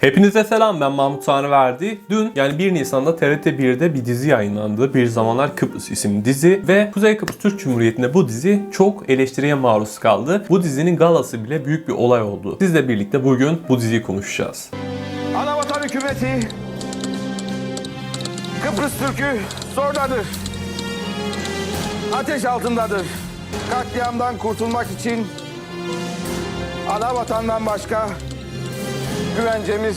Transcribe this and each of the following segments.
Hepinize selam ben Mahmut Tanrıverdi. Dün yani 1 Nisan'da TRT 1'de bir dizi yayınlandı. Bir Zamanlar Kıbrıs isimli dizi ve Kuzey Kıbrıs Türk Cumhuriyeti'nde bu dizi çok eleştiriye maruz kaldı. Bu dizinin galası bile büyük bir olay oldu. Sizle birlikte bugün bu diziyi konuşacağız. Anavatan hükümeti Kıbrıs Türk'ü zordadır. Ateş altındadır. Katliamdan kurtulmak için ana başka güvencemiz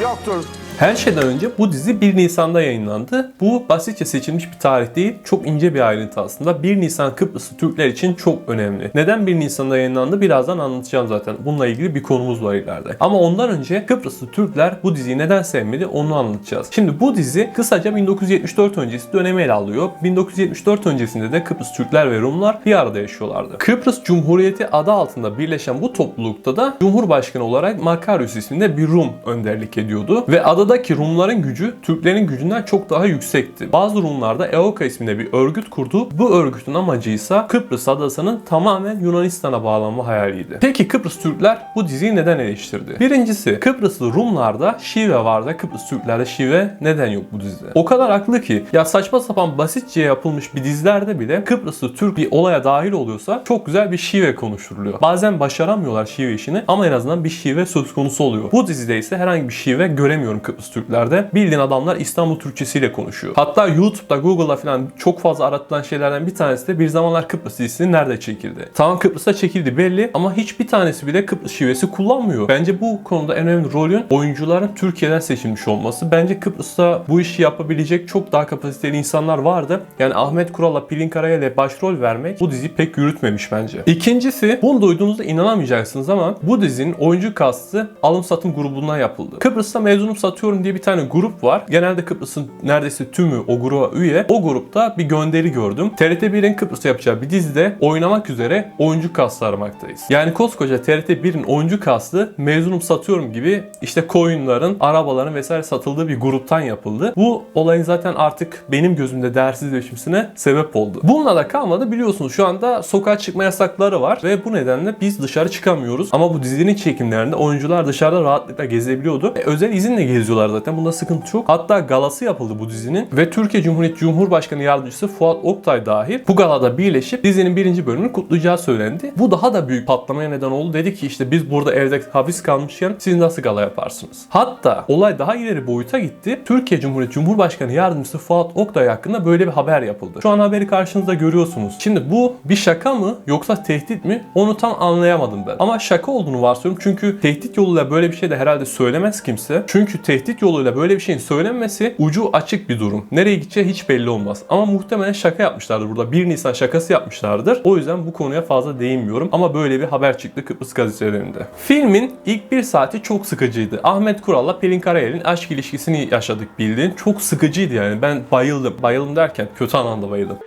yoktur. Her şeyden önce bu dizi 1 Nisan'da yayınlandı. Bu basitçe seçilmiş bir tarih değil, çok ince bir ayrıntı aslında. 1 Nisan Kıbrıslı Türkler için çok önemli. Neden 1 Nisan'da yayınlandı birazdan anlatacağım zaten. Bununla ilgili bir konumuz var ileride. Ama ondan önce Kıbrıslı Türkler bu diziyi neden sevmedi onu anlatacağız. Şimdi bu dizi kısaca 1974 öncesi dönemi ele alıyor. 1974 öncesinde de Kıbrıs Türkler ve Rumlar bir arada yaşıyorlardı. Kıbrıs Cumhuriyeti adı altında birleşen bu toplulukta da Cumhurbaşkanı olarak Makarios isminde bir Rum önderlik ediyordu. Ve adadaki Rumların gücü Türklerin gücünden çok daha yüksekti. Bazı Rumlar da EOKA isminde bir örgüt kurdu. Bu örgütün amacı ise Kıbrıs adasının tamamen Yunanistan'a bağlanma hayaliydi. Peki Kıbrıs Türkler bu diziyi neden eleştirdi? Birincisi Kıbrıslı Rumlarda şive var da Kıbrıs Türklerde şive neden yok bu dizide? O kadar haklı ki ya saçma sapan basitçe yapılmış bir dizilerde bile Kıbrıslı Türk bir olaya dahil oluyorsa çok güzel bir şive konuşturuluyor. Bazen başaramıyorlar şive işini ama en azından bir şive söz konusu oluyor. Bu dizide ise herhangi bir şive göremiyorum Kıbrıs Türklerde. Bildiğin adamlar İstanbul Türkçesiyle konuşuyor. Hatta YouTube'da, Google'da falan çok fazla aratılan şeylerden bir tanesi de bir zamanlar Kıbrıs dizisi nerede çekildi? Tamam Kıbrıs'ta çekildi belli ama hiçbir tanesi bile Kıbrıs şivesi kullanmıyor. Bence bu konuda en önemli rolün oyuncuların Türkiye'den seçilmiş olması. Bence Kıbrıs'ta bu işi yapabilecek çok daha kapasiteli insanlar vardı. Yani Ahmet Kural'la Pelin Karayel'e başrol vermek bu diziyi pek yürütmemiş bence. İkincisi bunu duyduğunuzda inanamayacaksınız ama bu dizinin oyuncu kastı alım satım grubundan yapıldı. Kıbrıs'ta mezunum satıyorum diye bir tane grup var. Genelde Kıbrıs'ın neredeyse tümü o gruba üye. O grupta bir gönderi gördüm. TRT 1'in Kıbrıs'ta yapacağı bir dizide oynamak üzere oyuncu kastı aramaktayız. Yani koskoca TRT 1'in oyuncu kastı mezunum satıyorum gibi işte coinların, arabaların vesaire satıldığı bir gruptan yapıldı. Bu olayın zaten artık benim gözümde değersizleşmesine sebep oldu. Bununla da kalmadı biliyorsunuz şu anda sokağa çıkma yasakları var ve bu nedenle biz dışarı çıkamıyoruz. Ama bu dizinin çekimlerinde oyuncular dışarıda rahatlıkla gezebiliyordu. E, özel izinle geziyorlar zaten. Bunda sıkıntı yok. Hatta galası yapıldı bu dizinin ve Türkiye Cumhuriyeti Cumhurbaşkanı Yardımcısı Fuat Oktay dahil bu galada birleşip dizinin birinci bölümünü kutlayacağı söylendi. Bu daha da büyük patlamaya neden oldu. Dedi ki işte biz burada evde hapis kalmışken siz nasıl gala yaparsınız? Hatta olay daha ileri boyuta gitti. Türkiye Cumhuriyeti Cumhurbaşkanı Yardımcısı Fuat Oktay hakkında böyle bir haber yapıldı. Şu an haberi karşınızda görüyorsunuz. Şimdi bu bir şaka mı yoksa tehdit mi? Onu tam anlayamadım ben. Ama şaka olduğunu varsayıyorum çünkü tehdit yoluyla böyle bir şey de herhalde söylemez kimse. Çünkü tehdit yoluyla böyle bir şeyin söylenmesi ucu açık bir durum. Nereye gideceği hiç belli olmaz. Ama muhtemelen şaka yapmışlardır burada. 1 Nisan şakası yapmışlardır. O yüzden bu konuya fazla değinmiyorum. Ama böyle bir haber çıktı Kıbrıs gazetelerinde. Filmin ilk bir saati çok sıkıcıydı. Ahmet Kural'la Pelin Karayel'in aşk ilişkisini yaşadık bildiğin. Çok sıkıcıydı yani. Ben bayıldım. Bayıldım derken kötü anlamda bayıldım.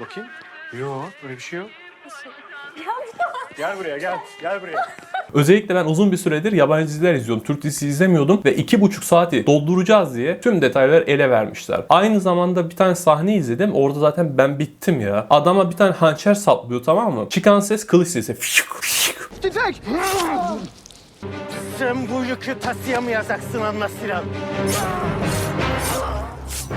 Bakayım. Yok öyle bir şey yok. Gel buraya gel. Gel buraya. Özellikle ben uzun bir süredir yabancı diziler izliyorum. Türk dizisi izlemiyordum ve iki buçuk saati dolduracağız diye tüm detayları ele vermişler. Aynı zamanda bir tane sahne izledim. Orada zaten ben bittim ya. Adama bir tane hançer saplıyor tamam mı? Çıkan ses kılıç sesi. Fişik, fişik. Tüfek! Sen bu yükü taşıyamayacaksın anlasıram.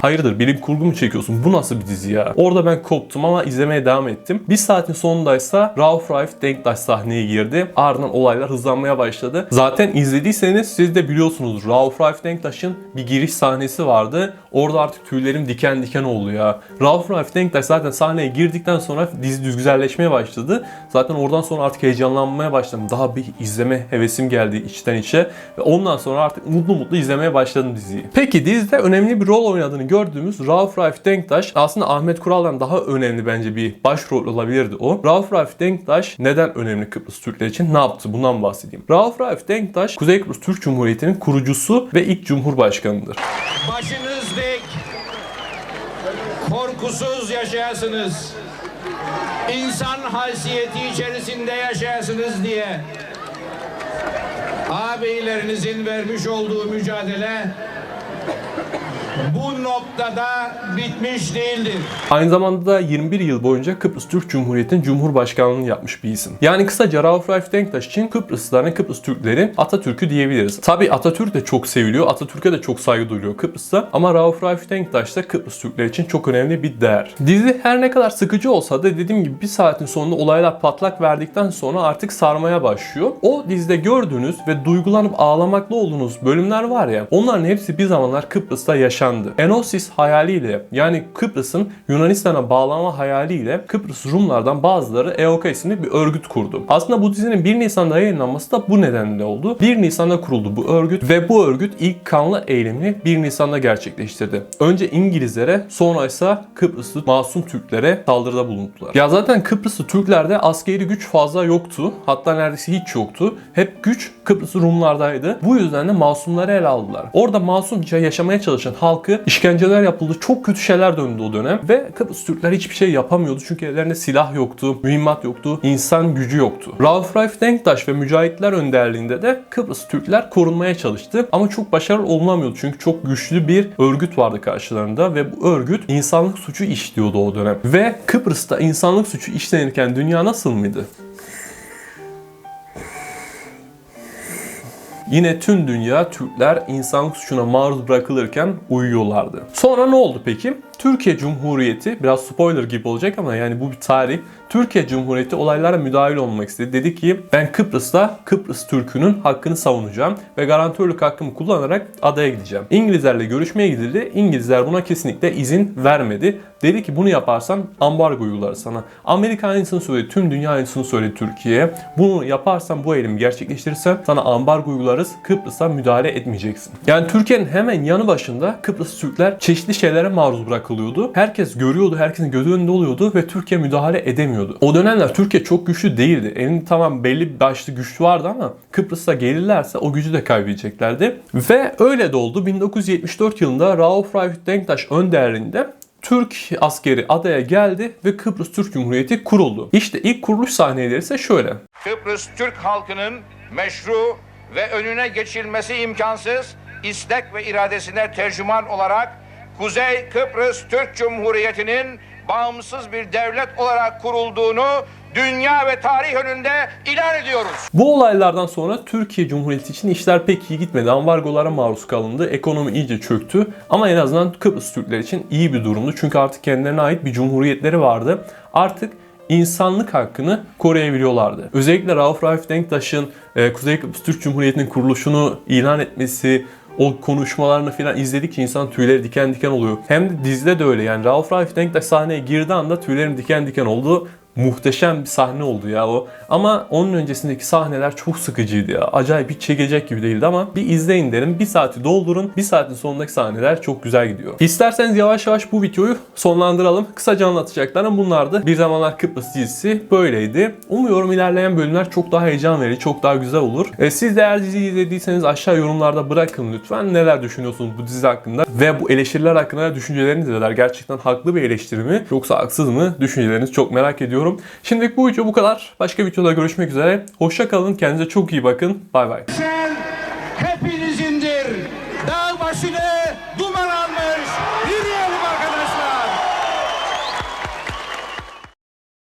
Hayırdır bilim kurgu mu çekiyorsun? Bu nasıl bir dizi ya? Orada ben koptum ama izlemeye devam ettim. Bir saatin sonundaysa Rauf Raif Denktaş sahneye girdi. Ardından olaylar hızlanmaya başladı. Zaten izlediyseniz siz de biliyorsunuz Rauf Raif Denktaş'ın bir giriş sahnesi vardı. Orada artık tüylerim diken diken oldu ya. Rauf Raif Denktaş zaten sahneye girdikten sonra dizi düz güzelleşmeye başladı. Zaten oradan sonra artık heyecanlanmaya başladım. Daha bir izleme hevesim geldi içten içe. Ve ondan sonra artık mutlu mutlu izlemeye başladım diziyi. Peki dizide önemli bir rol oynadığını gördüğümüz Rauf Raif Denktaş aslında Ahmet Kural'dan daha önemli bence bir başrol olabilirdi o. Rauf Raif Denktaş neden önemli Kıbrıs Türkler için? Ne yaptı? Bundan bahsedeyim. Rauf Raif Denktaş Kuzey Kıbrıs Türk Cumhuriyeti'nin kurucusu ve ilk cumhurbaşkanıdır. Başınız dik, korkusuz yaşayasınız. İnsan haysiyeti içerisinde yaşayasınız diye ağabeylerinizin vermiş olduğu mücadele bu noktada bitmiş değildir. Aynı zamanda da 21 yıl boyunca Kıbrıs Türk Cumhuriyeti'nin Cumhurbaşkanlığını yapmış bir isim. Yani kısaca Rauf Raif Denktaş için Kıbrıslıların, Kıbrıs Türklerin Atatürk'ü diyebiliriz. Tabi Atatürk de çok seviliyor, Atatürk'e de çok saygı duyuluyor Kıbrıs'ta ama Rauf Raif Denktaş da Kıbrıs Türkleri için çok önemli bir değer. Dizi her ne kadar sıkıcı olsa da dediğim gibi bir saatin sonunda olaylar patlak verdikten sonra artık sarmaya başlıyor. O dizide gördüğünüz ve duygulanıp ağlamaklı olduğunuz bölümler var ya onların hepsi bir zamanlar Kıbrıs'ta yaşandı. Enosis hayaliyle yani Kıbrıs'ın Yunanistan'a bağlanma hayaliyle Kıbrıs Rumlardan bazıları EOK isimli bir örgüt kurdu. Aslında bu dizinin 1 Nisan'da yayınlanması da bu nedenle oldu. 1 Nisan'da kuruldu bu örgüt ve bu örgüt ilk kanlı eylemini 1 Nisan'da gerçekleştirdi. Önce İngilizlere sonra ise Kıbrıslı masum Türklere saldırıda bulundular. Ya zaten Kıbrıslı Türklerde askeri güç fazla yoktu. Hatta neredeyse hiç yoktu. Hep güç Kıbrıslı Rumlardaydı. Bu yüzden de masumları ele aldılar. Orada masumca yaşamaya çalışan halkı işkenceler yapıldı. Çok kötü şeyler döndü o dönem. Ve Kıbrıs Türkler hiçbir şey yapamıyordu. Çünkü ellerinde silah yoktu, mühimmat yoktu, insan gücü yoktu. Rauf Raif Denktaş ve mücahitler önderliğinde de Kıbrıs Türkler korunmaya çalıştı. Ama çok başarılı olunamıyordu. Çünkü çok güçlü bir örgüt vardı karşılarında ve bu örgüt insanlık suçu işliyordu o dönem. Ve Kıbrıs'ta insanlık suçu işlenirken dünya nasıl mıydı? Yine tüm dünya Türkler insanlık suçuna maruz bırakılırken uyuyorlardı. Sonra ne oldu peki? Türkiye Cumhuriyeti biraz spoiler gibi olacak ama yani bu bir tarih. Türkiye Cumhuriyeti olaylara müdahil olmak istedi. Dedi ki ben Kıbrıs'ta Kıbrıs Türk'ünün hakkını savunacağım ve garantörlük hakkımı kullanarak adaya gideceğim. İngilizlerle görüşmeye gidildi. İngilizler buna kesinlikle izin vermedi. Dedi ki bunu yaparsan ambargo uygular sana. Amerika aynısını söyledi. Tüm dünya aynısını söyledi Türkiye'ye. Bunu yaparsan bu eylemi gerçekleştirirsen sana ambargo uygularız. Kıbrıs'a müdahale etmeyeceksin. Yani Türkiye'nin hemen yanı başında Kıbrıs Türkler çeşitli şeylere maruz bırakılıyordu. Herkes görüyordu, herkesin gözü önünde oluyordu ve Türkiye müdahale edemiyordu. O dönemler Türkiye çok güçlü değildi. Elinde tamam belli başlı güç vardı ama Kıbrıs'a gelirlerse o gücü de kaybedeceklerdi. Ve öyle de oldu. 1974 yılında Rauf Raif Denktaş önderliğinde Türk askeri adaya geldi ve Kıbrıs Türk Cumhuriyeti kuruldu. İşte ilk kuruluş sahneleri ise şöyle. Kıbrıs Türk halkının meşru ve önüne geçilmesi imkansız istek ve iradesine tercüman olarak Kuzey Kıbrıs Türk Cumhuriyeti'nin bağımsız bir devlet olarak kurulduğunu dünya ve tarih önünde ilan ediyoruz. Bu olaylardan sonra Türkiye Cumhuriyeti için işler pek iyi gitmedi. Ambargolara maruz kalındı. Ekonomi iyice çöktü. Ama en azından Kıbrıs Türkler için iyi bir durumdu. Çünkü artık kendilerine ait bir cumhuriyetleri vardı. Artık insanlık hakkını koruyabiliyorlardı. Özellikle Rauf Raif Denktaş'ın e, Kuzey Kıbrıs Türk Cumhuriyeti'nin kuruluşunu ilan etmesi, o konuşmalarını falan izledikçe insan tüyleri diken diken oluyor. Hem de dizide de öyle yani Rauf Raif Denktaş sahneye girdiği anda tüylerim diken diken oldu. Muhteşem bir sahne oldu ya o. Ama onun öncesindeki sahneler çok sıkıcıydı ya. Acayip hiç çekecek gibi değildi ama bir izleyin derim. Bir saati doldurun. Bir saatin sonundaki sahneler çok güzel gidiyor. İsterseniz yavaş yavaş bu videoyu sonlandıralım. Kısaca anlatacaklarım bunlardı. Bir zamanlar Kıbrıs dizisi böyleydi. Umuyorum ilerleyen bölümler çok daha heyecan verici, çok daha güzel olur. E, siz de eğer diziyi izlediyseniz aşağı yorumlarda bırakın lütfen. Neler düşünüyorsunuz bu dizi hakkında? Ve bu eleştiriler hakkında düşünceleriniz neler? Gerçekten haklı bir eleştiri mi? Yoksa haksız mı? Düşüncelerinizi çok merak ediyorum. Şimdilik bu video bu kadar. Başka videoda görüşmek üzere. Hoşça kalın. Kendinize çok iyi bakın. Bay bay.